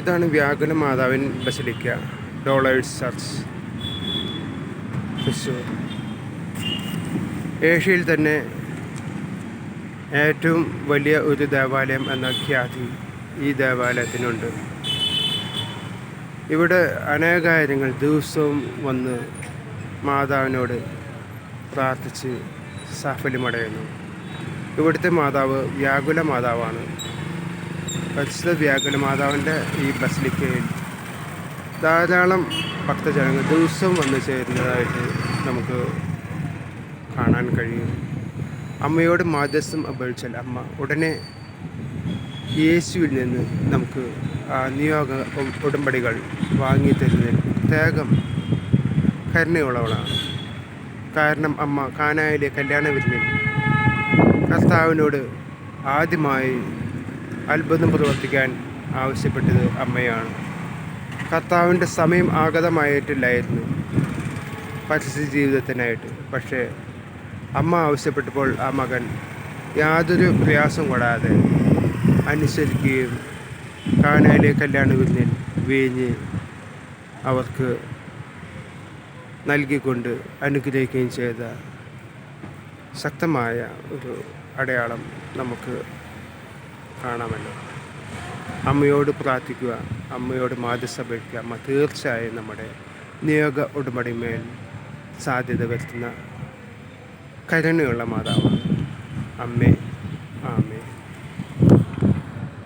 ഇതാണ് വ്യാകുല മാതാവിൻ ബസലിക്ക ഡോളേഴ്സ് ചർച്ച് തൃശ്ശൂർ. ഏഷ്യയിൽ തന്നെ ഏറ്റവും വലിയ ഒരു ദേവാലയം എന്ന ഖ്യാതി ഈ ദേവാലയത്തിനുണ്ട്. ഇവിടെ അനേകാര്യങ്ങൾ ദിവസവും വന്ന് മാതാവിനോട് പ്രാർത്ഥിച്ച് സാഫല്യമടയുന്നു. ഇവിടുത്തെ മാതാവ് വ്യാകുല മാതാവാണ്. പരിശുദ്ധ വ്യാകുല മാതാവിന്റെ ഈ ബസലിക്കയിൽ ധാരാളം ഭക്തജനങ്ങൾ ദിവസവും വന്നു ചേരുന്നതായിട്ട് നമുക്ക് കാണാൻ കഴിയും. അമ്മയോട് മാധ്യസ്ഥം അപേക്ഷിച്ചാൽ അമ്മ ഉടനെ യേശുവിൽ നിന്ന് നമുക്ക് നിയോഗ ഉടമ്പടികൾ വാങ്ങി തരുന്നതിൽ പ്രത്യേകം കരുണയുള്ളവളാണ്. കാരണം അമ്മ കാനായിലെ കല്യാണ വിരുന്നിൽ കർത്താവിനോട് ആദ്യമായി അത്ഭുതം പ്രവർത്തിക്കാൻ ആവശ്യപ്പെട്ടത് അമ്മയാണ്. കർത്താവിന്റെ സമയം ആഗതമായിട്ടില്ലായിരുന്നു. പരിസ്ഥിതി ജീവിതത്തിനായിട്ട്. പക്ഷേ അമ്മ ആവശ്യപ്പെട്ടപ്പോൾ ആ മകൻ യാതൊരു പ്രയാസം കൂടാതെ അനുസരിക്കുകയും കാനയിലെ കല്യാണ വിരുന്നിൽ വീഞ്ഞ് അവർക്ക് നൽകിക്കൊണ്ട് അനുഗ്രഹിക്കുകയും ചെയ്ത ശക്തമായ ഒരു അടയാളം നമുക്ക് കാണാമല്ലോ. അമ്മയോട് പ്രാർത്ഥിക്കുക അമ്മയോട് മാധ്യസ്ഥപേക്ഷിക്കുക അമ്മ തീർച്ചയായും നമ്മുടെ നിയോഗ ഉടമ്പടിമേൽ സാധ്യത വരുത്തുന്ന കരുണയുള്ള മാതാവാണ്. അമ്മേ ആമേ